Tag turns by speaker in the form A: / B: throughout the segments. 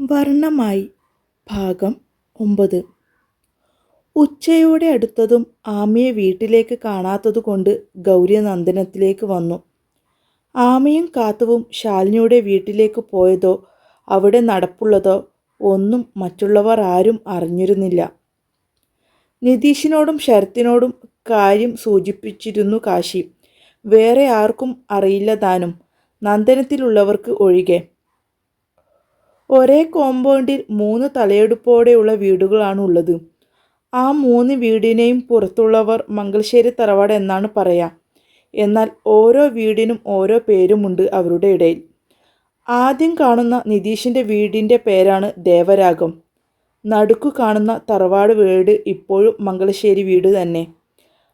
A: വർണമായി. ഭാഗം ഒമ്പത്. ഉച്ചയോടെ അടുത്തതും ആമയെ വീട്ടിലേക്ക് കാണാത്തതുകൊണ്ട് ഗൗരി നന്ദനത്തിലേക്ക് വന്നു. ആമയും കാത്തുവും ശാലിനിയുടെ വീട്ടിലേക്ക് പോയതോ അവിടെ നടപ്പുള്ളതോ ഒന്നും മറ്റുള്ളവർ ആരും അറിഞ്ഞിരുന്നില്ല. നിതീഷിനോടും ശരത്തിനോടും കാര്യം സൂചിപ്പിച്ചിരുന്നു കാശി. വേറെ ആർക്കും അറിയില്ല താനും. നന്ദനത്തിലുള്ളവർക്ക് ഒഴികെ. ഒരേ കോമ്പൗണ്ടിൽ മൂന്ന് തലയെടുപ്പോടെയുള്ള വീടുകളാണ് ഉള്ളത് ആ മൂന്ന് വീടിനെയും പുറത്തുള്ളവർ മംഗൾശ്ശേരി തറവാട് എന്നാണ് പറയാം. എന്നാൽ ഓരോ വീടിനും ഓരോ പേരുമുണ്ട് അവരുടെ ഇടയിൽ. ആദ്യം കാണുന്ന നിതീഷിന്റെ വീടിന്റെ പേരാണ് ദേവരാഗം. നടുക്കു കാണുന്ന തറവാട് വീട് ഇപ്പോഴും മംഗളശ്ശേരി വീട് തന്നെ.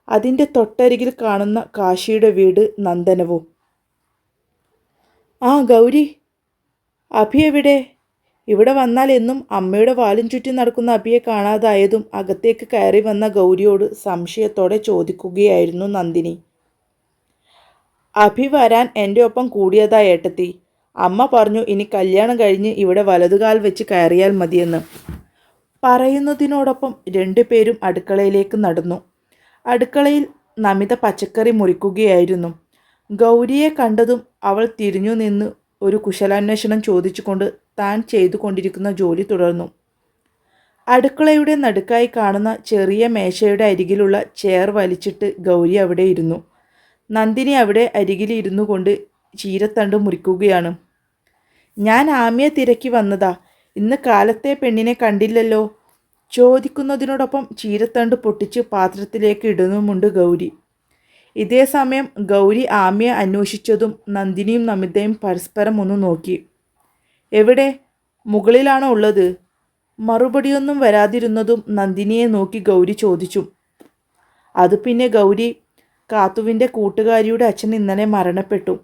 A: അതിന്റെ തൊട്ടരികിൽ കാണുന്ന കാശിയുടെ വീട് നന്ദനവും. ആ ഗൗരി അഭി എവിടെ? ഇവിടെ വന്നാൽ എന്നും അമ്മയുടെ വാലും ചുറ്റി നടക്കുന്ന അബിയെ കാണാതായതും അകത്തേക്ക് കയറി വന്ന ഗൗരിയോട് സംശയത്തോടെ ചോദിക്കുകയായിരുന്നു നന്ദിനി. അഭി വരാൻ എന്റെ ഒപ്പം കൂടിയതാ ഏട്ടത്തി. അമ്മ പറഞ്ഞു ഇനി കല്യാണം കഴിഞ്ഞ് ഇവിടെ വലതുകാൽ വെച്ച് കയറിയാൽ മതിയെന്ന്. പറയുന്നതിനോടൊപ്പം രണ്ടുപേരും അടുക്കളയിലേക്ക് നടന്നു. അടുക്കളയിൽ നമിത പച്ചക്കറി മുറിക്കുകയായിരുന്നു. ഗൗരിയെ കണ്ടതും അവൾ തിരിഞ്ഞു നിന്ന് ഒരു കുശലാന്വേഷണം ചോദിച്ചുകൊണ്ട് താൻ ചെയ്തുകൊണ്ടിരിക്കുന്ന ജോലി തുടർന്നു. അടുക്കളയുടെ നടുക്കായി കാണുന്ന ചെറിയ മേശയുടെ അരികിലുള്ള ചെയർ വലിച്ചിട്ട് ഗൗരി അവിടെ ഇരുന്നു. നന്ദിനി അവിടെ അരികിലിരുന്നു കൊണ്ട് ചീരത്തണ്ട് മുറിക്കുകയാണ്. ഞാൻ ആമിയെ തിരക്കി വന്നതാ. ഇന്ന് കാലത്തെ പെണ്ണിനെ കണ്ടില്ലല്ലോ. ചോദിക്കുന്നതിനോടൊപ്പം ചീരത്തണ്ട് പൊട്ടിച്ച് പാത്രത്തിലേക്ക് ഇടുന്നുമുണ്ട് ഗൗരി. ഇതേ സമയം ഗൗരി ആമിയെ അന്വേഷിച്ചതും നന്ദിനിയും നമിതയും പരസ്പരം ഒന്ന് നോക്കി. എവിടെ? മുകളിലാണോ ഉള്ളത്? മറുപടിയൊന്നും വരാതിരുന്നതും നന്ദിനിയെ നോക്കി ഗൗരി ചോദിച്ചു. അത് പിന്നെ ഗൗരി കാത്തുവിന്റെ കൂട്ടുകാരിയുടെ അച്ഛൻ ഇന്നലെ മരണപ്പെട്ടു.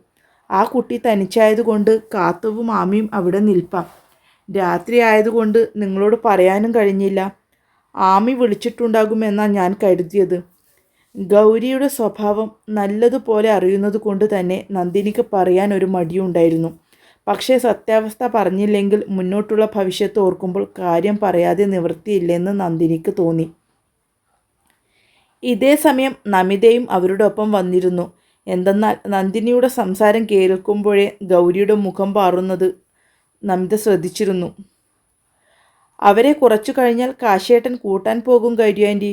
A: ആ കുട്ടി തനിച്ചായതുകൊണ്ട് കാത്തുവും ആമിയും അവിടെ നിൽപ്പാം. രാത്രി ആയതുകൊണ്ട് നിങ്ങളോട് പറയാനും കഴിഞ്ഞില്ല. ആമി വിളിച്ചിട്ടുണ്ടാകുമെന്നാണ് ഞാൻ കരുതിയത്. ഗൗരിയുടെ സ്വഭാവം നല്ലതുപോലെ അറിയുന്നത് കൊണ്ട് തന്നെ നന്ദിനിക്ക് പറയാൻ ഒരു മടിയുണ്ടായിരുന്നു പക്ഷേ സത്യാവസ്ഥ പറഞ്ഞില്ലെങ്കിൽ മുന്നോട്ടുള്ള ഭവിഷ്യത്ത് ഓർക്കുമ്പോൾ കാര്യം പറയാതെ നിവൃത്തിയില്ലെന്ന് നന്ദിനിക്ക് തോന്നി. ഇതേ സമയം നമിതയും അവരുടെ ഒപ്പം വന്നിരുന്നു. എന്തെന്നാൽ നന്ദിനിയുടെ സംസാരം കേൾക്കുമ്പോഴേ ഗൗരിയുടെ മുഖം പാറുന്നത് നമിത ശ്രദ്ധിച്ചിരുന്നു. അവരെ കുറച്ചു കഴിഞ്ഞാൽ കാശേട്ടൻ കൂട്ടാൻ പോകും ഗൗരി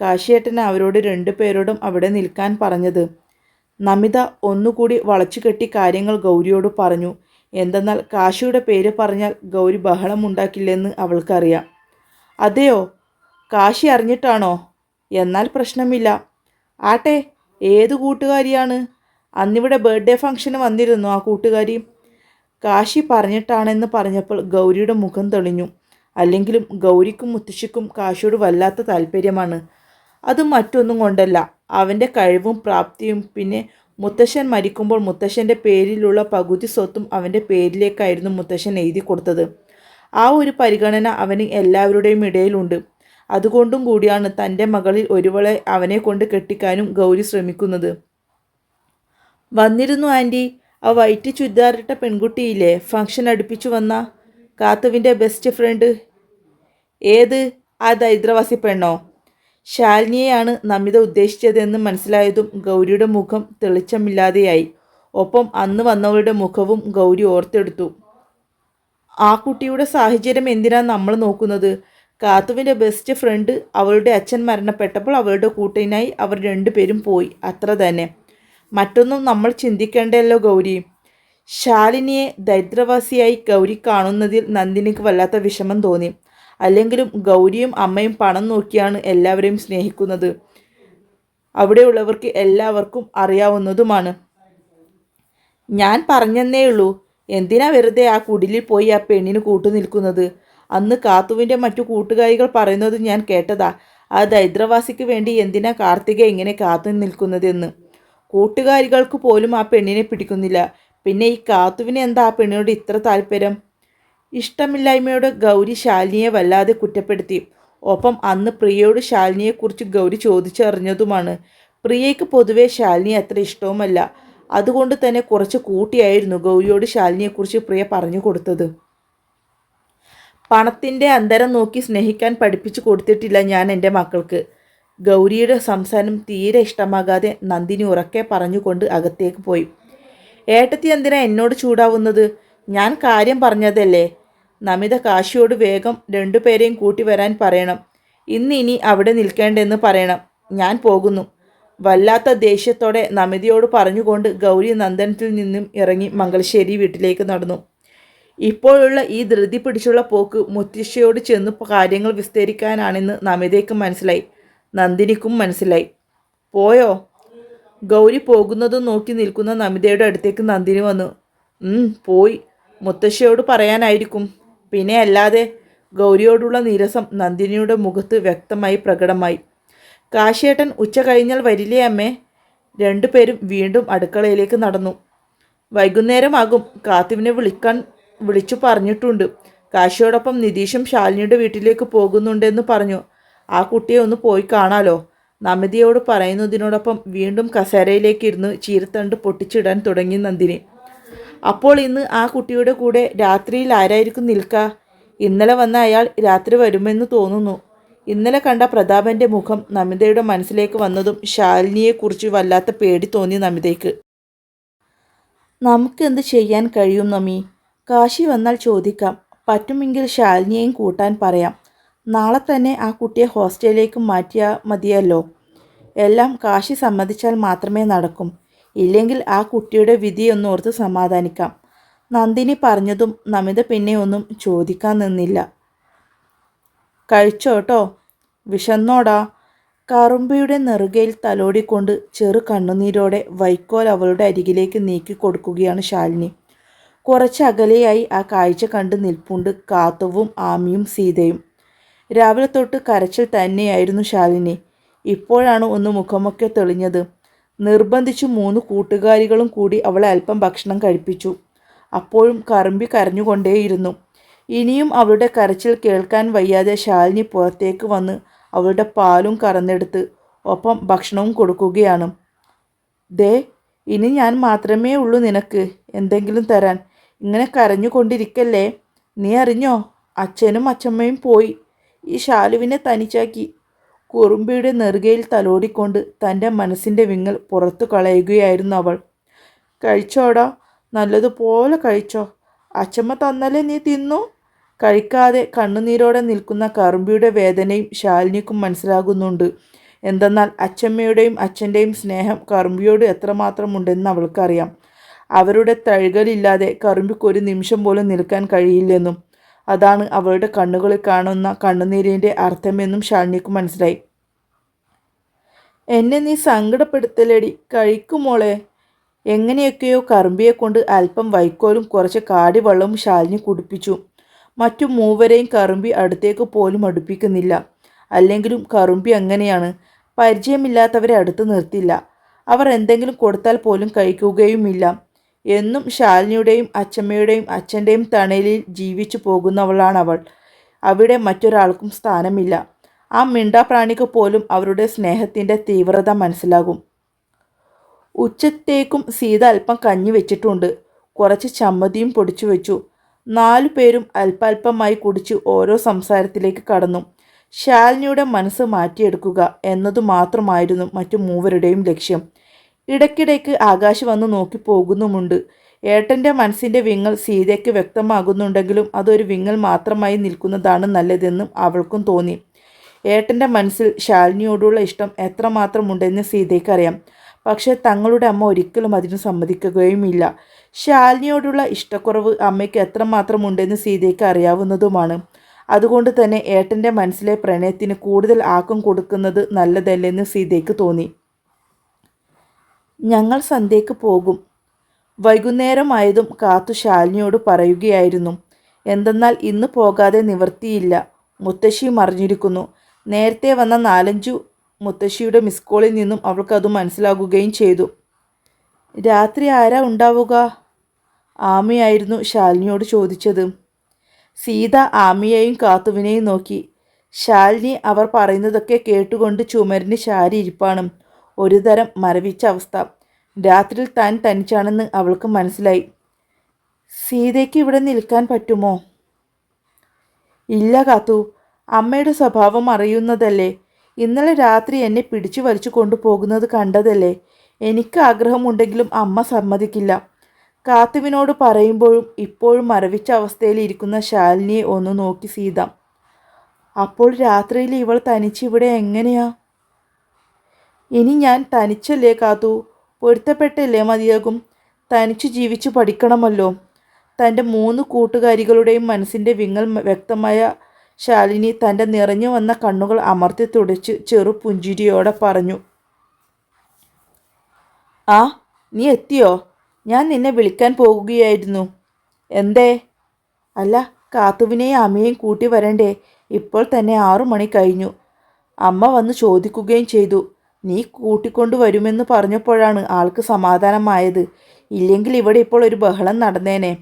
A: കാശിയേട്ടൻ അവരോട് രണ്ടു പേരോടും അവിടെ നിൽക്കാൻ പറഞ്ഞത്. നമിത ഒന്നുകൂടി വളച്ചു കെട്ടി കാര്യങ്ങൾ ഗൗരിയോട് പറഞ്ഞു. എന്തെന്നാൽ കാശിയുടെ പേര് പറഞ്ഞാൽ ഗൗരി ബഹളമുണ്ടാക്കില്ലെന്ന് അവൾക്കറിയാം. അതെയോ? കാശി അറിഞ്ഞിട്ടാണോ? എന്നാൽ പ്രശ്നമില്ല. ആട്ടെ ഏത് കൂട്ടുകാരിയാണ്? അന്നിവിടെ ബർത്ത്ഡേ ഫംഗ്ഷന് വന്നിരുന്നു ആ കൂട്ടുകാരി? കാശി പറഞ്ഞിട്ടാണെന്ന് പറഞ്ഞപ്പോൾ ഗൗരിയുടെ മുഖം തെളിഞ്ഞു. അല്ലെങ്കിലും ഗൗരിക്കും മുത്തശ്ശിക്കും കാശിയോട് വല്ലാത്ത താല്പര്യമാണ്. അത് മറ്റൊന്നും കൊണ്ടല്ല. അവന്റെ കഴിവും പ്രാപ്തിയും. പിന്നെ മുത്തശ്ശൻ മരിക്കുമ്പോൾ മുത്തശ്ശന്റെ പേരിലുള്ള പകുതി സ്വത്തും അവന്റെ പേരിലേക്കായിരുന്നു മുത്തശ്ശൻ എഴുതി കൊടുത്തത്. ആ ഒരു പരിഗണന അവന് എല്ലാവരുടെയും ഇടയിലുണ്ട്. അതുകൊണ്ടും കൂടിയാണ് തന്റെ മകളിൽ ഒരുവളെ അവനെ കൊണ്ട് കെട്ടിക്കാനും ഗൗരി ശ്രമിക്കുന്നത്. വന്നിരുന്നു ആന്റി ആ വൈറ്റ് ചുരിദാറിട്ട പെൺകുട്ടിയില്ലേ? ഫംഗ്ഷൻ അടുപ്പിച്ചു വന്ന കാത്തുവിന്റെ ബെസ്റ്റ് ഫ്രണ്ട്. ഏത്? ആ ദൈദ്രവാസി പെണ്ണോ? ശാലിനിയെയാണ് നമിത ഉദ്ദേശിച്ചതെന്ന് മനസ്സിലായതും ഗൗരിയുടെ മുഖം തെളിച്ചമില്ലാതെയായി. ഒപ്പം അന്ന് വന്നവരുടെ മുഖവും ഗൗരി ഓർത്തെടുത്തു. ആ കുട്ടിയുടെ സാഹചര്യം എന്തിനാ നമ്മൾ നോക്കുന്നത്? കാത്തുവിന്റെ ബെസ്റ്റ് ഫ്രണ്ട് അവളുടെ അച്ഛൻ മരണപ്പെട്ടപ്പോൾ അവളുടെ കൂട്ടിനായി അവർ രണ്ടുപേരും പോയി. അത്ര തന്നെ. മറ്റൊന്നും നമ്മൾ ചിന്തിക്കേണ്ടല്ലോ ഗൗരി. ശാലിനിയെ ദരിദ്രവാസിയായി ഗൗരി കാണുന്നതിൽ നന്ദിനിക്ക് വല്ലാത്ത വിഷമം തോന്നി. അല്ലെങ്കിലും ഗൗരിയും അമ്മയും പണം നോക്കിയാണ് എല്ലാവരെയും സ്നേഹിക്കുന്നത്. അവിടെയുള്ളവർക്ക് എല്ലാവർക്കും അറിയാവുന്നതുമാണ്. ഞാൻ പറഞ്ഞെന്നേ ഉള്ളൂ എന്തിനാ വെറുതെ ആ കുടിലിൽ പോയി ആ പെണ്ണിന് കൂട്ടു നിൽക്കുന്നത്? അന്ന് കാത്തുവിന്റെ മറ്റു കൂട്ടുകാരികൾ പറയുന്നത് ഞാൻ കേട്ടതാ. ആ ദരിദ്രവാസിക്ക് വേണ്ടി എന്തിനാ കാർത്തിക ഇങ്ങനെ കാത്തു നിൽക്കുന്നതെന്ന്? കൂട്ടുകാരികൾക്ക് പോലും ആ പെണ്ണിനെ പിടിക്കുന്നില്ല. പിന്നെ ഈ കാത്തുവിന് എന്താ ആ പെണ്ണിനോട് ഇത്ര താല്പര്യം? ഇഷ്ടമില്ലായ്മയോട് ഗൗരി ശാലിനിയെ വല്ലാതെ കുറ്റപ്പെടുത്തി. ഒപ്പം അന്ന് പ്രിയയോട് ശാലിനിയെക്കുറിച്ച് ഗൗരി ചോദിച്ചറിഞ്ഞതുമാണ്. പ്രിയയ്ക്ക് പൊതുവെ ശാലിനി അത്ര ഇഷ്ടവുമല്ല. അതുകൊണ്ട് തന്നെ കുറച്ച് കൂട്ടിയായിരുന്നു ഗൗരിയോട് ശാലിനിയെക്കുറിച്ച് പ്രിയ പറഞ്ഞു കൊടുത്തത്. പണത്തിന്റെ അന്തരം നോക്കി സ്നേഹിക്കാൻ പഠിപ്പിച്ചു കൊടുത്തിട്ടില്ല ഞാൻ എന്റെ മക്കൾക്ക്. ഗൗരിയുടെ സംസാരം തീരെ ഇഷ്ടമാകാതെ നന്ദിനി ഉറക്കെ പറഞ്ഞുകൊണ്ട് അകത്തേക്ക് പോയി. ഏട്ടത്തി എന്തിനാ എന്നോട് ചൂടാവുന്നത്? ഞാൻ കാര്യം പറഞ്ഞതല്ലേ? നമിത കാശിയോട് വേഗം രണ്ടുപേരെയും കൂട്ടി വരാൻ പറയണം. ഇന്ന് ഇനി അവിടെ നിൽക്കേണ്ടെന്ന് പറയണം. ഞാൻ പോകുന്നു. വല്ലാത്ത ദേഷ്യത്തോടെ നമിതയോട് പറഞ്ഞുകൊണ്ട് ഗൗരി നന്ദനത്തിൽ നിന്നും ഇറങ്ങി മംഗളശ്ശേരി വീട്ടിലേക്ക് നടന്നു. ഇപ്പോഴുള്ള ഈ ധൃതി പിടിച്ചുള്ള പോക്ക് മുത്തശ്ശിയോട് ചെന്ന് കാര്യങ്ങൾ വിസ്തരിക്കാനാണെന്ന് നമിതയ്ക്ക് മനസ്സിലായി. നന്ദിനിക്കും മനസ്സിലായി. പോയോ? ഗൗരി പോകുന്നതും നോക്കി നിൽക്കുന്ന നമിതയുടെ അടുത്തേക്ക് നന്ദിനി വന്നു. "ഉം, പോയി. മുത്തശ്ശിയോട് പറയാനായിരിക്കും. പിന്നെ അല്ലാതെ ഗൗരിയോടുള്ള നീരസം നന്ദിനിയുടെ മുഖത്ത് വ്യക്തമായി പ്രകടമായി. കാശേട്ടൻ ഉച്ച കഴിഞ്ഞാൽ വരില്ലേ അമ്മേ രണ്ടുപേരും വീണ്ടും അടുക്കളയിലേക്ക് നടന്നു. വൈകുന്നേരമാകും. കാത്തുവിനെ വിളിക്കാൻ വിളിച്ചു പറഞ്ഞിട്ടുണ്ട്. കാശിയോടൊപ്പം നിതീഷും ശാലിനിയുടെ വീട്ടിലേക്ക് പോകുന്നുണ്ടെന്ന് പറഞ്ഞു. ആ കുട്ടിയെ ഒന്ന് പോയി കാണാലോ നമിതയോട് പറയുന്നതിനോടൊപ്പം വീണ്ടും കസേരയിലേക്ക് ഇരുന്ന് ചീരത്തണ്ട് പൊട്ടിച്ചിടാൻ തുടങ്ങി നന്ദിനി. അപ്പോൾ ഇന്ന് ആ കുട്ടിയുടെ കൂടെ രാത്രിയിൽ ആരായിരിക്കും നിൽക്കുക ഇന്നലെ വന്ന അയാൾ രാത്രി വരുമെന്ന് തോന്നുന്നു. ഇന്നലെ കണ്ട പ്രതാപന്റെ മുഖം നമിതയുടെ മനസ്സിലേക്ക് വന്നതും ശാലിനിയെക്കുറിച്ച് വല്ലാത്ത പേടി തോന്നി നമിതയ്ക്ക്. നമുക്കെന്ത് ചെയ്യാൻ കഴിയും നമി? കാശി വന്നാൽ ചോദിക്കാം. പറ്റുമെങ്കിൽ ശാലിനിയെയും കൂട്ടാൻ പറയാം. നാളെ തന്നെ ആ കുട്ടിയെ ഹോസ്റ്റലിലേക്ക് മാറ്റിയാൽ മതിയല്ലോ. എല്ലാം കാശി സമ്മതിച്ചാൽ മാത്രമേ നടക്കും. ഇല്ലെങ്കിൽ ആ കുട്ടിയുടെ വിധിയൊന്നോർത്ത് സമാധാനിക്കാം. നന്ദിനി പറഞ്ഞതും നമിത പിന്നെ ഒന്നും ചോദിക്കാൻ നിന്നില്ല. കഴിച്ചോട്ടോ വിശന്നോടാ. കറുമ്പിയുടെ നെറുകയിൽ തലോടിക്കൊണ്ട് ചെറു കണ്ണുനീരോടെ വൈക്കോൽ അവളുടെ അരികിലേക്ക് നീക്കി കൊടുക്കുകയാണ് ശാലിനി. കുറച്ച് അകലെയായി ആ കാഴ്ച കണ്ട് നിൽപ്പുണ്ട് കാത്തുവും ആമിയും സീതയും. രാവിലെ തൊട്ട് കരച്ചിൽ തന്നെയായിരുന്നു ശാലിനി. ഇപ്പോഴാണ് ഒന്ന് മുഖമൊക്കെ തെളിഞ്ഞത്. നിർബന്ധിച്ചു മൂന്ന് കൂട്ടുകാരികളും കൂടി അവളെ അല്പം ഭക്ഷണം കഴിപ്പിച്ചു. അപ്പോഴും കറമ്പി കരഞ്ഞുകൊണ്ടേയിരുന്നു. ഇനിയും അവളുടെ കരച്ചിൽ കേൾക്കാൻ വയ്യാതെ ശാലിനി പുറത്തേക്ക് വന്ന് അവളുടെ പാലും കറന്നെടുത്ത് ഒപ്പം ഭക്ഷണവും കൊടുക്കുകയാണ്. ദേ ഇനി ഞാൻ മാത്രമേ ഉള്ളൂ നിനക്ക്. എന്തെങ്കിലും തരാൻ. ഇങ്ങനെ കരഞ്ഞുകൊണ്ടിരിക്കല്ലേ? നീ അറിഞ്ഞോ? അച്ഛനും അച്ഛമ്മയും പോയി. ഈ ശാലുവിനെ തനിച്ചാക്കി. കുറുമ്പിയുടെ നെറുകയിൽ തലോടിക്കൊണ്ട് തന്റെ മനസ്സിന്റെ വിങ്ങൽ പുറത്തു കളയുകയായിരുന്നു അവൾ. കഴിച്ചോടാ നല്ലതുപോലെ കഴിച്ചോ. അച്ചമ്മ തന്നല്ലേ നീ തിന്നു? കഴിക്കാതെ കണ്ണുനീരോടെ നിൽക്കുന്ന കറുമ്പിയുടെ വേദനയും ശാലിനിക്കും മനസ്സിലാകുന്നുണ്ട്. എന്തെന്നാൽ അച്ചമ്മയുടെയും അച്ഛന്റെയും സ്നേഹം കറുമ്പിയോട് എത്രമാത്രം ഉണ്ടെന്ന് അവൾക്കറിയാം. അവരുടെ തഴുകലില്ലാതെ കറുമ്പിക്ക് ഒരു നിമിഷം പോലും നിൽക്കാൻ കഴിയില്ലെന്നും അതാണ് അവളുടെ കണ്ണുകളിൽ കാണുന്ന കണ്ണുനീരിന്റെ അർത്ഥമെന്നും ശാലിനിക്ക് മനസ്സിലായി. എന്നെ നീ സങ്കടപ്പെടുത്തലടി. കഴിക്കുമോളെ എങ്ങനെയൊക്കെയോ കറുമ്പിയെ കൊണ്ട് അല്പം വൈക്കോലും കുറച്ച് കാടിവെള്ളവും ശാലിനി കുടിപ്പിച്ചു. മറ്റു മൂവരെയും കറുമ്പി അടുത്തേക്ക് പോലും അടുപ്പിക്കുന്നില്ല. അല്ലെങ്കിലും കറുമ്പി അങ്ങനെയാണ്. പരിചയമില്ലാത്തവരെ അടുത്ത് നിർത്തില്ല. അവർ എന്തെങ്കിലും കൊടുത്താൽ പോലും കഴിക്കുകയുമില്ല. എന്നും ശാലിനിയുടെയും അച്ചമ്മയുടെയും അച്ഛന്റെയും തണലിൽ ജീവിച്ചു പോകുന്നവളാണ് അവൾ. അവിടെ മറ്റൊരാൾക്കും സ്ഥാനമില്ല. ആ മിണ്ടാപ്രാണിക്ക് പോലും അവരുടെ സ്നേഹത്തിന്റെ തീവ്രത മനസ്സിലാകും. ഉച്ചത്തേക്കും സീത അല്പം കഞ്ഞി വെച്ചിട്ടുണ്ട്. കുറച്ച് ചമ്മതിയും പൊടിച്ചു വെച്ചു. നാലു പേരും അല്പാൽപമായി കുടിച്ച് ഓരോ സംസാരത്തിലേക്ക് കടന്നു. ശാലിനിയുടെ മനസ്സ് മാറ്റിയെടുക്കുക എന്നതു മാത്രമായിരുന്നു മറ്റു മൂവരുടെയും ലക്ഷ്യം. ഇടയ്ക്കിടയ്ക്ക് ആകാശ് വന്ന് നോക്കി പോകുന്നുമുണ്ട്. ഏട്ടന്റെ മനസ്സിന്റെ വിങ്ങൽ സീതയ്ക്ക് വ്യക്തമാകുന്നുണ്ടെങ്കിലും അതൊരു വിങ്ങൽ മാത്രമായി നിൽക്കുന്നതാണ് നല്ലതെന്നും അവൾക്കും തോന്നി. ഏട്ടന്റെ മനസ്സിൽ ശാലിനിയോടുള്ള ഇഷ്ടം എത്രമാത്രമുണ്ടെന്ന് സീതയ്ക്കറിയാം. പക്ഷേ തങ്ങളുടെ അമ്മ ഒരിക്കലും അതിന് സമ്മതിക്കുകയുമില്ല. ശാലിനിയോടുള്ള ഇഷ്ടക്കുറവ് അമ്മയ്ക്ക് എത്രമാത്രം ഉണ്ടെന്ന് സീതയ്ക്ക് അറിയാവുന്നതുമാണ്. അതുകൊണ്ട് തന്നെ ഏട്ടന്റെ മനസ്സിലെ പ്രണയത്തിന് കൂടുതൽ ആക്കം കൊടുക്കുന്നത് നല്ലതല്ലെന്ന് സീതയ്ക്ക് തോന്നി. ഞങ്ങൾ സന്ധ്യയ്ക്ക് പോകും. വൈകുന്നേരമായതും കാത്തു ശാലിനിയോട് പറയുകയായിരുന്നു. എന്തെന്നാൽ ഇന്ന് പോകാതെ നിവർത്തിയില്ല. മുത്തശ്ശി മറിഞ്ഞിരിക്കുന്നു. നേരത്തെ വന്ന നാലഞ്ചു മുത്തശ്ശിയുടെ മിസ് കോളിൽ നിന്നും അവൾക്കത് മനസ്സിലാകുകയും ചെയ്തു. രാത്രി ആരാ ഉണ്ടാവുക? ആമയായിരുന്നു ശാലിനിയോട് ചോദിച്ചത്. സീത ആമിയെയും കാത്തുവിനെയും നോക്കി. ശാലിനി അവർ പറയുന്നതൊക്കെ കേട്ടുകൊണ്ട് ചുമരിന് ശാരി ഇരിപ്പാണ്. ഒരുതരം മരവിച്ച അവസ്ഥ. രാത്രിയിൽ താൻ തനിച്ചാണെന്ന് അവൾക്ക് മനസ്സിലായി. സീതയ്ക്ക് ഇവിടെ നിൽക്കാൻ പറ്റുമോ? ഇല്ല കാത്തു. അമ്മയുടെ സ്വഭാവം അറിയുന്നതല്ലേ? ഇന്നലെ രാത്രി എന്നെ പിടിച്ചു വലിച്ചു കൊണ്ടുപോകുന്നത് കണ്ടതല്ലേ? എനിക്ക് ആഗ്രഹമുണ്ടെങ്കിലും അമ്മ സമ്മതിക്കില്ല. കാത്തുവിനോട് പറയുമ്പോഴും ഇപ്പോഴും മരവിച്ച അവസ്ഥയിൽ ഇരിക്കുന്ന ശാലിനിയെ ഒന്ന് നോക്കി സീത. അപ്പോൾ രാത്രിയിൽ ഇവൾ തനിച്ചിവിടെ എങ്ങനെയാ? ഇനി ഞാൻ തനിച്ചല്ലേ കാത്തു? പൊരുത്തപ്പെട്ടല്ലേ മതിയാകും? തനിച്ചു ജീവിച്ചു പഠിക്കണമല്ലോ. തന്റെ മൂന്ന് കൂട്ടുകാരികളുടെയും മനസ്സിന്റെ വിങ്ങൽ വ്യക്തമായ ശാലിനി തന്റെ നിറഞ്ഞു വന്ന കണ്ണുകൾ അമർത്തി തുടച്ച് ചെറു പുഞ്ചിരിയോടെ പറഞ്ഞു. ആ നീ എത്തിയോ? ഞാൻ നിന്നെ വിളിക്കാൻ പോകുകയായിരുന്നു. എന്തേ? അല്ല കാത്തുവിനെയും അമ്മയും കൂട്ടി വരണ്ടേ? ഇപ്പോൾ തന്നെ ആറു മണി കഴിഞ്ഞു. അമ്മ വന്ന് ചോദിക്കുകയും ചെയ്തു. നീ കൂട്ടിക്കൊണ്ടു വരുമെന്ന് പറഞ്ഞപ്പോഴാണ് ആൾക്ക് സമാധാനമായത്. ഇല്ലെങ്കിൽ ഇവിടെ ഇപ്പോൾ ഒരു ബഹളം നടന്നേനെ.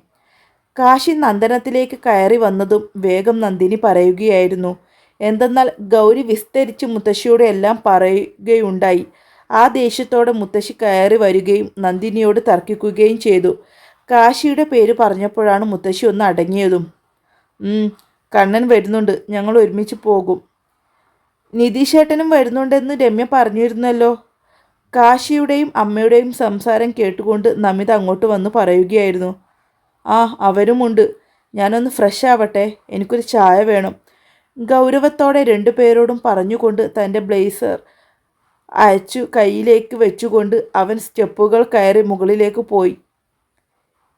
A: കാശി നന്ദനത്തിലേക്ക് കയറി വന്നതും വേഗം നന്ദിനി പറയുകയായിരുന്നു. എന്തെന്നാൽ ഗൗരി വിസ്തരിച്ച് മുത്തശ്ശിയോട് എല്ലാം പറയുകയുണ്ടായി. ആ ദേഷ്യത്തോടെ മുത്തശ്ശി കയറി വരികയും നന്ദിനിയോട് തർക്കിക്കുകയും ചെയ്തു. കാശിയുടെ പേര് പറഞ്ഞപ്പോഴാണ് മുത്തശ്ശി ഒന്ന് അടങ്ങിയതും. കണ്ണൻ വരുന്നുണ്ട്. ഞങ്ങൾ ഒരുമിച്ച് പോകും. നിതീഷേട്ടനും വരുന്നുണ്ടെന്ന് രമ്യ പറഞ്ഞിരുന്നല്ലോ. കാശിയുടെയും അമ്മയുടെയും സംസാരം കേട്ടുകൊണ്ട് നമിത അങ്ങോട്ട് വന്ന് പറയുകയായിരുന്നു. ആ അവരുമുണ്ട് ഞാനൊന്ന് ഫ്രഷ് ആവട്ടെ. എനിക്കൊരു ചായ വേണം. ഗൗരവത്തോടെ രണ്ടു പേരോടും പറഞ്ഞുകൊണ്ട് തന്റെ ബ്ലേസർ അയച്ചു കയ്യിലേക്ക് വെച്ചുകൊണ്ട് അവൻ സ്റ്റെപ്പുകൾ കയറി മുകളിലേക്ക് പോയി.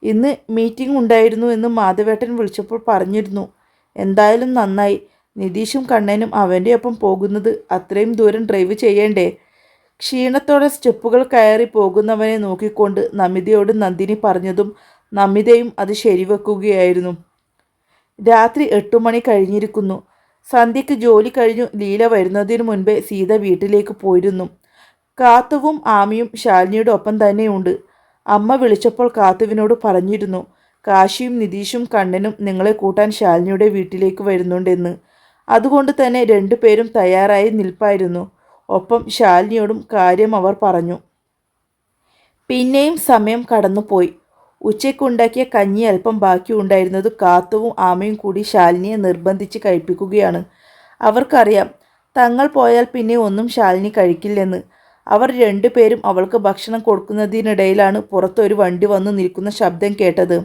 A: ഇന്ന് മീറ്റിംഗ് ഉണ്ടായിരുന്നു എന്ന് മാധവേട്ടൻ വിളിച്ചപ്പോൾ പറഞ്ഞിരുന്നു. എന്തായാലും നന്നായി. നിതീഷും കണ്ണനും അവന്റെ ഒപ്പം പോകുന്നത് അത്രയും ദൂരം ഡ്രൈവ് ചെയ്യേണ്ടേ? ക്ഷീണത്തോടെ സ്റ്റെപ്പുകൾ കയറി പോകുന്നവനെ നോക്കിക്കൊണ്ട് നമിതയോട് നന്ദിനി പറഞ്ഞതും നമിതയും അത് ശരിവെക്കുകയായിരുന്നു. രാത്രി മണി കഴിഞ്ഞിരിക്കുന്നു. സന്ധ്യയ്ക്ക് ജോലി കഴിഞ്ഞു ലീല വരുന്നതിനു മുൻപേ സീത വീട്ടിലേക്ക് പോയിരുന്നു. കാത്തുവും ആമിയും ശാലിനിയുടെ ഒപ്പം തന്നെയുണ്ട്. അമ്മ വിളിച്ചപ്പോൾ കാത്തുവിനോട് പറഞ്ഞിരുന്നു കാശിയും നിതീഷും കണ്ണനും നിങ്ങളെ കൂട്ടാൻ ശാലിനിയുടെ വീട്ടിലേക്ക് വരുന്നുണ്ടെന്ന്. അതുകൊണ്ട് തന്നെ രണ്ടുപേരും തയ്യാറായി നിൽപ്പായിരുന്നു. ഒപ്പം ശാലിനിയോടും കാര്യം അവർ പറഞ്ഞു. പിന്നെയും സമയം കടന്നുപോയി. ഉച്ചയ്ക്കുണ്ടാക്കിയ കഞ്ഞി അല്പം ബാക്കിയുണ്ടായിരുന്നത് കാത്തുവും ആമയും കൂടി ശാലിനിയെ നിർബന്ധിച്ച് കഴിപ്പിക്കുകയാണ്. അവർക്കറിയാം തങ്ങൾ പോയാൽ പിന്നെ ഒന്നും ശാലിനി കഴിക്കില്ലെന്ന്. അവർ രണ്ടുപേരും അവൾക്ക് ഭക്ഷണം കൊടുക്കുന്നതിനിടയിലാണ് പുറത്തൊരു വണ്ടി വന്ന് നിൽക്കുന്ന ശബ്ദം കേട്ടത്.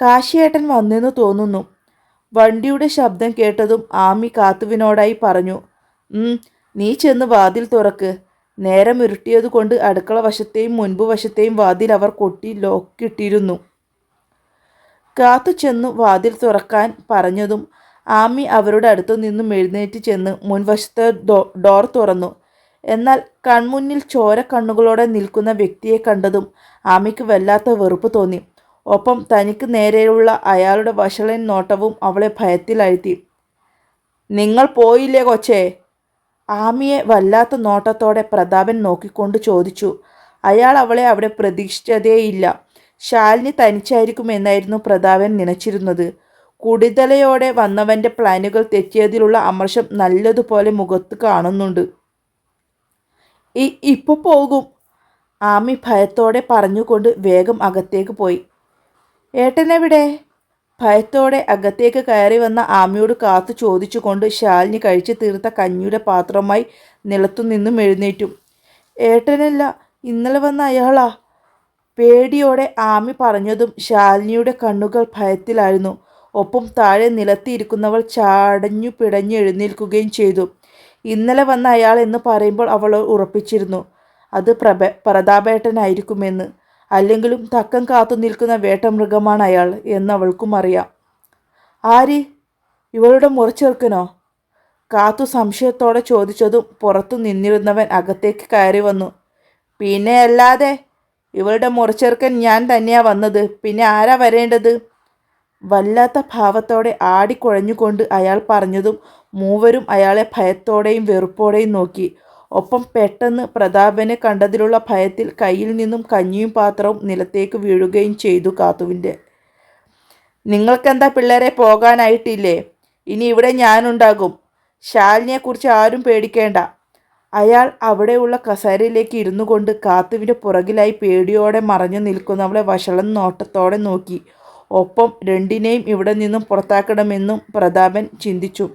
A: കാശിയേട്ടൻ വന്നെന്ന് തോന്നുന്നു. വണ്ടിയുടെ ശബ്ദം കേട്ടതും ആമി കാത്തുവിനോടായി പറഞ്ഞു നീ ചെന്ന് വാതിൽ തുറക്ക്. നേരം ഇരുട്ടിയതുകൊണ്ട് അടുക്കള വശത്തെയും മുൻപ് വശത്തെയും വാതിൽ അവർ കൊട്ടി ലോക്കിട്ടിരുന്നു കാത്തു ചെന്നു വാതിൽ തുറക്കാൻ പറഞ്ഞതും ആമി അവരുടെ അടുത്തു നിന്നും എഴുന്നേറ്റ് ചെന്ന് മുൻവശത്തെ ഡോർ തുറന്നു. എന്നാൽ കൺമുന്നിൽ ചോര കണ്ണുകളോടെ നിൽക്കുന്ന വ്യക്തിയെ കണ്ടതും ആമിക്ക് വല്ലാത്ത വെറുപ്പ് തോന്നി. ഒപ്പം തനിക്ക് നേരെയുള്ള അയാളുടെ വഷളൻ നോട്ടവും അവളെ ഭയത്തിലാഴ്ത്തി. നിങ്ങൾ പോയില്ലേ കൊച്ചേ? ആമിയെ വല്ലാത്ത നോട്ടത്തോടെ പ്രതാപൻ നോക്കിക്കൊണ്ട് ചോദിച്ചു. അയാൾ അവളെ അവിടെ പ്രതീക്ഷിച്ചതേയില്ല. ശാലിനി തനിച്ചായിരിക്കുമെന്നായിരുന്നു പ്രതാപൻ നനച്ചിരുന്നത്. കുടിതലയോടെ വന്നവന്റെ പ്ലാനുകൾ തെറ്റിയതിലുള്ള അമർഷം നല്ലതുപോലെ മുഖത്ത് കാണുന്നുണ്ട്. ഇപ്പോൾ ഇപ്പൊ പോകും ആമി ഭയത്തോടെ പറഞ്ഞുകൊണ്ട് വേഗം അകത്തേക്ക് പോയി. ഏട്ടനെവിടെ? ഭയത്തോടെ അകത്തേക്ക് കയറി വന്ന ആമയോട് കാത്തു ചോദിച്ചുകൊണ്ട് ശാലിനി കഴിച്ചു തീർത്ത കഞ്ഞിയുടെ പാത്രമായി നിലത്തുനിന്നും എഴുന്നേറ്റു. ഏട്ടനല്ല ഇന്നലെ വന്ന അയാളാ. പേടിയോടെ ആമി പറഞ്ഞതും ശാലിനിയുടെ കണ്ണുകൾ ഭയത്തിലായിരുന്നു. ഒപ്പം താഴെ നിലത്തിയിരിക്കുന്നവൾ ചാടഞ്ഞു പിടഞ്ഞു എഴുന്നേൽക്കുകയും ചെയ്തു. ഇന്നലെ വന്ന അയാൾ എന്ന് പറയുമ്പോൾ അവൾ ഉറപ്പിച്ചിരുന്നു. അത് പ്രഭ പ്രതാപേട്ടനായിരിക്കുമെന്ന്. അല്ലെങ്കിലും തക്കം കാത്തു നിൽക്കുന്ന വേട്ടമൃഗമാണ് അയാൾ എന്ന് അവൾക്കും അറിയാം. ആര്? ഇവളുടെ മുറച്ചെറുക്കനോ? കാത്തു സംശയത്തോടെ ചോദിച്ചതും പുറത്തു നിന്നിരുന്നവൻ അകത്തേക്ക് കയറി വന്നു. പിന്നെ അല്ലാതെ ഇവളുടെ മുറച്ചെറുക്കൻ ഞാൻ തന്നെയാ വന്നത്. പിന്നെ ആരാ വരേണ്ടത്? വല്ലാത്ത ഭാവത്തോടെ ആടിക്കുഴഞ്ഞുകൊണ്ട് അയാൾ പറഞ്ഞതും മൂവരും അയാളെ ഭയത്തോടെയും വെറുപ്പോടെയും നോക്കി. ഒപ്പം പെട്ടെന്ന് പ്രതാപനെ കണ്ടതിലുള്ള ഭയത്തിൽ കയ്യിൽ നിന്നും കഞ്ഞിയും പാത്രവും നിലത്തേക്ക് വീഴുകയും ചെയ്തു കാത്തുവിന്റെ. നിങ്ങൾക്കെന്താ പിള്ളേരെ പോകാനായിട്ടില്ലേ? ഇനി ഇവിടെ ഞാനുണ്ടാകും. ശാലിനിയെക്കുറിച്ച് ആരും പേടിക്കേണ്ട അയാൾ അവിടെയുള്ള കസേരയിലേക്ക് ഇരുന്നു കൊണ്ട് കാത്തുവിന്റെ പുറകിലായി പേടിയോടെ മറഞ്ഞു നിൽക്കുന്നവളെ വഷളൻ നോട്ടത്തോടെ നോക്കി. ഒപ്പം രണ്ടിനെയും ഇവിടെ നിന്നും പുറത്താക്കണമെന്നും പ്രതാപൻ ചിന്തിച്ചു.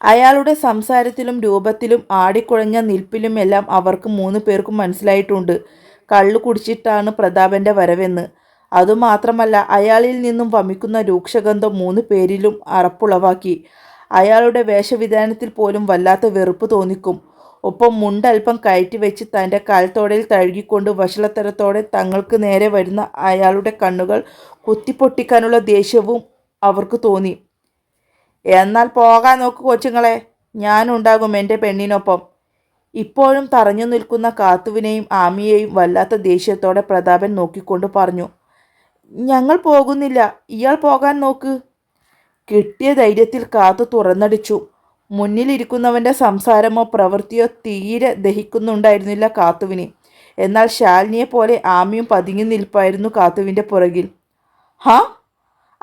A: അയാളുടെ സംസാരത്തിലും രൂപത്തിലും ആടിക്കുഴഞ്ഞ നിൽപ്പിലും എല്ലാം അവർക്ക് മൂന്ന് പേർക്കും മനസ്സിലായിട്ടുണ്ട്. കള്ളു കുടിച്ചിട്ടാണ് പ്രതാപന്റെ വരവെന്ന്. അതുമാത്രമല്ല അയാളിൽ നിന്നും വമിക്കുന്ന രൂക്ഷഗന്ധം മൂന്ന് പേരിലും അറപ്പുളവാക്കി. അയാളുടെ വേഷവിധാനത്തിൽ പോലും വല്ലാത്ത വെറുപ്പ് തോന്നിക്കും. ഒപ്പം മുണ്ടൽപ്പം കയറ്റി വെച്ച് തന്റെ കാൽത്തോടയിൽ തഴുകിക്കൊണ്ട് വഷളത്തരത്തോടെ തങ്ങൾക്ക് നേരെ വരുന്ന അയാളുടെ കണ്ണുകൾ കുത്തിപ്പൊട്ടിക്കാനുള്ള ദേഷ്യവും അവർക്ക് തോന്നി. എന്നാൽ പോകാൻ നോക്ക് കൊച്ചുങ്ങളെ. ഞാനുണ്ടാകും എന്റെ പെണ്ണിനൊപ്പം. ഇപ്പോഴും തറഞ്ഞു നിൽക്കുന്ന കാത്തുവിനെയും ആമിയെയും വല്ലാത്ത ദേഷ്യത്തോടെ പ്രതാപൻ നോക്കിക്കൊണ്ട് പറഞ്ഞു ഞങ്ങൾ പോകുന്നില്ല. ഇയാൾ പോകാൻ നോക്ക്. കിട്ടിയ ധൈര്യത്തിൽ കാത്തു തുറന്നടിച്ചു. മുന്നിലിരിക്കുന്നവന്റെ സംസാരമോ പ്രവൃത്തിയോ തീരെ ദഹിക്കുന്നുണ്ടായിരുന്നില്ല കാത്തുവിനെ. എന്നാൽ ശാലിനിയെ പോലെ ആമിയും പതുങ്ങി നിൽപ്പായിരുന്നു കാത്തുവിന്റെ പുറകിൽ. ഹാ?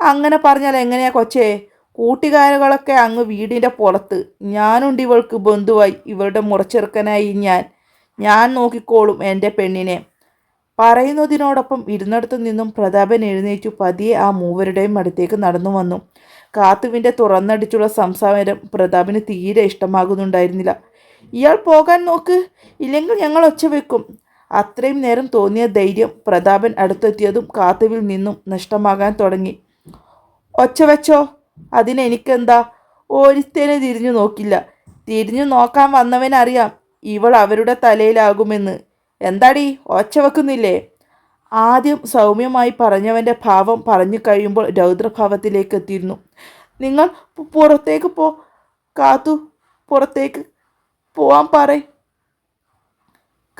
A: അങ്ങനെ പറഞ്ഞാൽ എങ്ങനെയാ കൊച്ചേ? കൂട്ടുകാരുകളൊക്കെ അങ്ങ് വീടിന്റെ പുറത്ത്. ഞാനുണ്ട് ഇവൾക്ക് ബന്ധുവായി. ഇവളുടെ മുറച്ചെറുക്കനായി ഞാൻ. ഞാൻ നോക്കിക്കോളും എന്റെ പെണ്ണിനെ. പറയുന്നതിനോടൊപ്പം ഇരുന്നിടത്തു നിന്നും പ്രതാപൻ എഴുന്നേറ്റു. പതിയെ ആ മൂവരുടെയും അടുത്തേക്ക് നടന്നു വന്നു. കാത്തുവിന്റെ തുറന്നടിച്ചുള്ള സംസാരം പ്രതാപിന് തീരെ ഇഷ്ടമാകുന്നുണ്ടായിരുന്നില്ല. ഇയാൾ പോകാൻ നോക്ക്. ഇല്ലെങ്കിൽ ഞങ്ങൾ ഒച്ച വെക്കും. അത്രയും നേരം തോന്നിയ ധൈര്യം പ്രതാപൻ അടുത്തെത്തിയതും കാത്തുവിൽ നിന്നും നഷ്ടമാകാൻ തുടങ്ങി. ഒച്ച വെച്ചോ? അതിനെനിക്കെന്താ? ഒരുത്തേനെ തിരിഞ്ഞു നോക്കില്ല. തിരിഞ്ഞു നോക്കാൻ വന്നവനറിയാം ഇവൾ അവരുടെ തലയിലാകുമെന്ന്. എന്താടി? ഒച്ച വെക്കുന്നില്ലേ? ആദ്യം സൗമ്യമായി പറഞ്ഞവന്റെ ഭാവം പറഞ്ഞു കഴിയുമ്പോൾ രൗദ്രഭാവത്തിലേക്ക് എത്തിയിരുന്നു. നിങ്ങൾ പുറത്തേക്ക് പോ കാത്തു പുറത്തേക്ക് പോവാൻ പറ.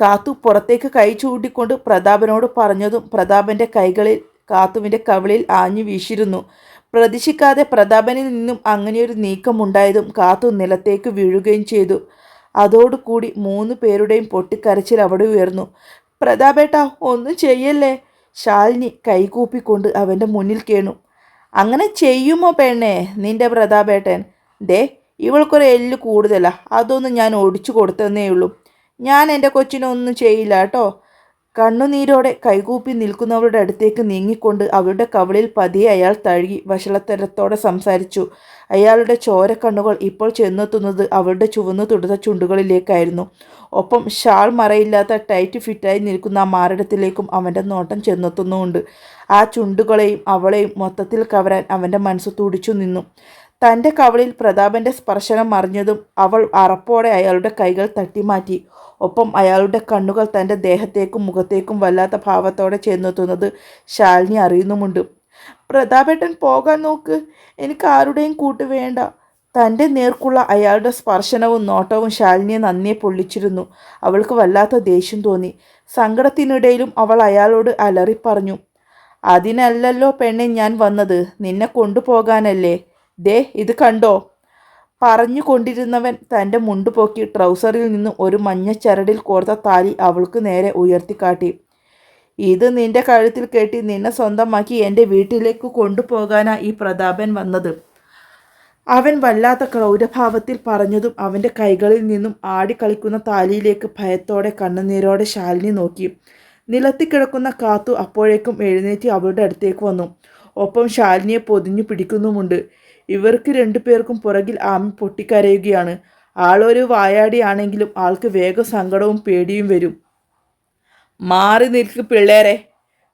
A: കാത്തു പുറത്തേക്ക് കൈ ചൂണ്ടിക്കൊണ്ട് പ്രതാപനോട് പറഞ്ഞതും പ്രതാപന്റെ കൈകളിൽ കാത്തുവിന്റെ കവിളിൽ ആഞ്ഞു വീശിരുന്നു. പ്രതീക്ഷിക്കാതെ പ്രതാപനിൽ നിന്നും അങ്ങനെയൊരു നീക്കമുണ്ടായതും കാത്തു നിലത്തേക്ക് വീഴുകയും ചെയ്തു. അതോടുകൂടി മൂന്ന് പേരുടെയും പൊട്ടിക്കരച്ചിൽ അവിടെ ഉയർന്നു. പ്രതാപേട്ട ഒന്നും ചെയ്യല്ലേ? ശാലിനി കൈകൂപ്പിക്കൊണ്ട് അവന്റെ മുന്നിൽ കേണു. അങ്ങനെ ചെയ്യുമോ പെണ്ണേ നിന്റെ പ്രതാപേട്ടൻ? ദേ ഇവൾക്കൊരു എല്ല് കൂടുതലാ. അതൊന്നും ഞാൻ ഒടിച്ചു കൊടുത്തന്നേ ഉള്ളൂ ഞാൻ എന്റെ കൊച്ചിനൊന്നും ചെയ്യില്ല കേട്ടോ. കണ്ണുനീരോടെ കൈകൂപ്പി നിൽക്കുന്നവരുടെ അടുത്തേക്ക് നീങ്ങിക്കൊണ്ട് അവരുടെ കവളിൽ പതിയെ അയാൾ തഴുകി വഷളത്തരത്തോടെ സംസാരിച്ചു. അയാളുടെ ചോരക്കണ്ണുകൾ ഇപ്പോൾ ചെന്നെത്തുന്നത് അവരുടെ ചുവന്നു തുടുത്ത ചുണ്ടുകളിലേക്കായിരുന്നു. ഒപ്പം ഷാൾ മറയില്ലാത്ത ടൈറ്റ് ഫിറ്റായി നിൽക്കുന്ന ആ മാറിടത്തിലേക്കും അവന്റെ നോട്ടം ചെന്നെത്തുന്നുമുണ്ട്. ആ ചുണ്ടുകളെയും അവളെയും മൊത്തത്തിൽ കവരാൻ അവന്റെ മനസ്സ് തുടിച്ചു നിന്നു. തന്റെ കവളിൽ പ്രതാപന്റെ സ്പർശനം അറിഞ്ഞതും അവൾ അറപ്പോടെ അയാളുടെ കൈകൾ തട്ടിമാറ്റി. ഒപ്പം അയാളുടെ കണ്ണുകൾ തന്റെ ദേഹത്തേക്കും മുഖത്തേക്കും വല്ലാത്ത ഭാവത്തോടെ ചെന്നെത്തുന്നത് ശാലിനി അറിയുന്നുമുണ്ട്. പ്രതാപേട്ടൻ പോകാൻ നോക്ക്. എനിക്ക് ആരുടെയും കൂട്ട് വേണ്ട. തന്റെ നേർക്കുള്ള അയാളുടെ സ്പർശനവും നോട്ടവും ശാലിനിയെ നന്നേ പൊള്ളിച്ചിരുന്നു. അവൾക്ക് വല്ലാത്ത ദേഷ്യം തോന്നി. സങ്കടത്തിനിടയിലും അവൾ അയാളോട് അലറി പറഞ്ഞു അതിനല്ലല്ലോ പെണ്ണെ ഞാൻ വന്നത്. നിന്നെ കൊണ്ടുപോകാനല്ലേ? ദേ ഇത് കണ്ടോ? പറഞ്ഞു കൊണ്ടിരുന്നവൻ തന്റെ മുണ്ട് പൊക്കി ട്രൗസറിൽ നിന്നും ഒരു മഞ്ഞ ചരടിൽ കോർത്ത താലി അവൾക്ക് നേരെ ഉയർത്തിക്കാട്ടി. ഇത് നിന്റെ കഴുത്തിൽ കെട്ടി നിന്നെ സ്വന്തമാക്കി എന്റെ വീട്ടിലേക്ക് കൊണ്ടുപോകാനാ ഈ പ്രതാപൻ വന്നത് അവൻ വല്ലാത്ത ക്രൗരഭാവത്തിൽ പറഞ്ഞതും അവന്റെ കൈകളിൽ നിന്നും ആടിക്കളിക്കുന്ന താലിയിലേക്ക് ഭയത്തോടെ കണ്ണുനീരോടെ ശാലിനി നോക്കി. നിലത്തി കിടക്കുന്ന കാത്തു അപ്പോഴേക്കും എഴുന്നേറ്റ് അവളുടെ അടുത്തേക്ക് വന്നു. ഒപ്പം ശാലിനിയെ പൊതിഞ്ഞു പിടിക്കുന്നുമുണ്ട്. ഇവർക്ക് രണ്ടുപേർക്കും പുറകിൽ ആമി പൊട്ടിക്കരയുകയാണ്. ആളൊരു വായാടിയാണെങ്കിലും ആൾക്ക് വേഗം സങ്കടവും പേടിയും വരും. മാറി നിൽക്ക് പിള്ളേരെ.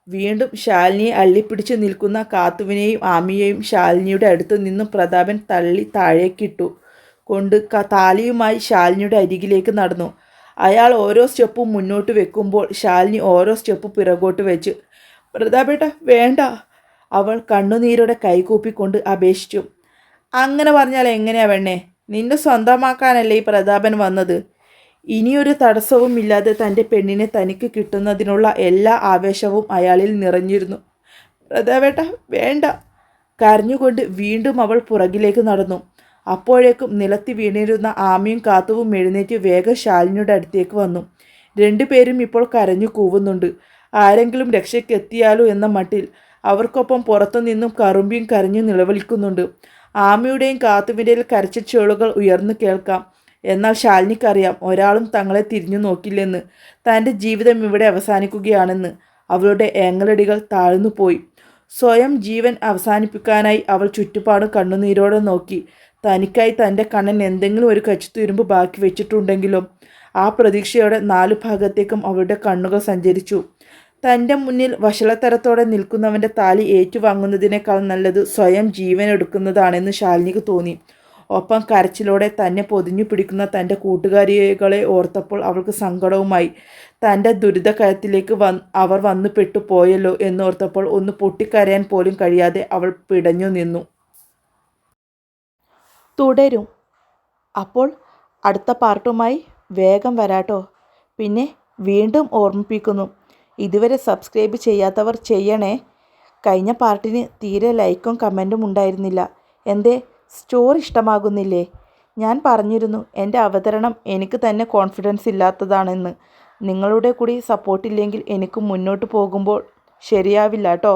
A: വീണ്ടും ശാലിനിയെ അള്ളിപ്പിടിച്ച് നിൽക്കുന്ന കാത്തുവിനെയും ആമിയെയും ശാലിനിയുടെ അടുത്ത് നിന്നും പ്രതാപൻ തള്ളി താഴേക്കിട്ടു. കൊണ്ട് താലിയുമായി ശാലിനിയുടെ അരികിലേക്ക് നടന്നു. അയാൾ ഓരോ സ്റ്റെപ്പും മുന്നോട്ട് വെക്കുമ്പോൾ ശാലിനി ഓരോ സ്റ്റെപ്പ് പിറകോട്ട് വെച്ച് പ്രതാപേട്ട വേണ്ട. അവൾ കണ്ണുനീരോടെ കൈകൂപ്പിക്കൊണ്ട് അപേക്ഷിച്ചു. അങ്ങനെ പറഞ്ഞാൽ എങ്ങനെയാ വേണേ നിന്നെ സ്വന്തമാക്കാനല്ലേ ഈ പ്രതാപൻ വന്നത്? ഇനിയൊരു തടസ്സവും ഇല്ലാതെ തന്റെ പെണ്ണിനെ തനിക്ക് കിട്ടുന്നതിനുള്ള എല്ലാ ആവേശവും അയാളിൽ നിറഞ്ഞിരുന്നു. പ്രതാപേട്ട വേണ്ട. കരഞ്ഞുകൊണ്ട് വീണ്ടും അവൾ പുറകിലേക്ക് നടന്നു. അപ്പോഴേക്കും നിലത്തി വീണിരുന്ന ആമയും കാത്തുവും എഴുന്നേറ്റ് വേഗം ശാലിനിയുടെ അടുത്തേക്ക് വന്നു. രണ്ടുപേരും ഇപ്പോൾ കരഞ്ഞു കൂവുന്നുണ്ട്. ആരെങ്കിലും രക്ഷയ്ക്കെത്തിയാലോ എന്ന മട്ടിൽ അവർക്കൊപ്പം പുറത്തുനിന്നും കറുമ്പിയും കരഞ്ഞു നിലവിളിക്കുന്നുണ്ട്. ആമയുടെയും കാത്തുവിന്റെയിൽ കരച്ച ചേളുകൾ ഉയർന്നു കേൾക്കാം. എന്നാൽ ശാലിനിക്കറിയാം ഒരാളും തങ്ങളെ തിരിഞ്ഞു നോക്കില്ലെന്ന്. തന്റെ ജീവിതം ഇവിടെ അവസാനിക്കുകയാണെന്ന്. അവളുടെ ഏങ്ങലടികൾ താഴ്ന്നു പോയി. സ്വയം ജീവൻ അവസാനിപ്പിക്കാനായി അവൾ ചുറ്റുപാടും കണ്ണുനീരോടെ നോക്കി. തനിക്കായി തന്റെ കണ്ണൻ എന്തെങ്കിലും ഒരു കച്ചിത്തുരുമ്പ് ബാക്കി വെച്ചിട്ടുണ്ടെങ്കിലും ആ പ്രതീക്ഷയോടെ നാലു ഭാഗത്തേക്കും അവളുടെ കണ്ണുകൾ സഞ്ചരിച്ചു. തന്റെ മുന്നിൽ വഷളത്തരത്തോടെ നിൽക്കുന്നവന്റെ താലി ഏറ്റുവാങ്ങുന്നതിനേക്കാൾ നല്ലത് സ്വയം ജീവൻ എടുക്കുന്നതാണെന്ന് ശാലിനിക്ക് തോന്നി. ഒപ്പം കരച്ചിലോടെ തന്നെ പൊതിഞ്ഞു പിടിക്കുന്ന തന്റെ കൂട്ടുകാരികളെ ഓർത്തപ്പോൾ അവൾക്ക് സങ്കടവുമായി തന്റെ ദുരിതകയത്തിലേക്ക് വന്ന് അവർ വന്നു പെട്ടു പോയല്ലോ എന്നോർത്തപ്പോൾ ഒന്ന് പൊട്ടിക്കരയാൻ പോലും കഴിയാതെ അവൾ പിടഞ്ഞു നിന്നു. തുടരും. അപ്പോൾ അടുത്ത പാർട്ടുമായി വേഗം വരാട്ടോ. പിന്നെ വീണ്ടും ഓർമ്മിപ്പിക്കുന്നു. ഇതുവരെ സബ്സ്ക്രൈബ് ചെയ്യാത്തവർ ചെയ്യണേ. കഴിഞ്ഞ പാർട്ടിന് തീരെ ലൈക്കും കമന്റും ഉണ്ടായിരുന്നില്ല. എന്തേ? സ്റ്റോറി ഇഷ്ടമാകുന്നില്ലേ? ഞാൻ പറഞ്ഞിരുന്നു എന്റെ അവതരണം എനിക്ക് തന്നെ കോൺഫിഡൻസ് ഇല്ലാത്തതാണെന്ന്. നിങ്ങളുടെ കൂടി സപ്പോർട്ടില്ലെങ്കിൽ എനിക്ക് മുന്നോട്ട് പോകുമ്പോൾ ശരിയാവില്ല കേട്ടോ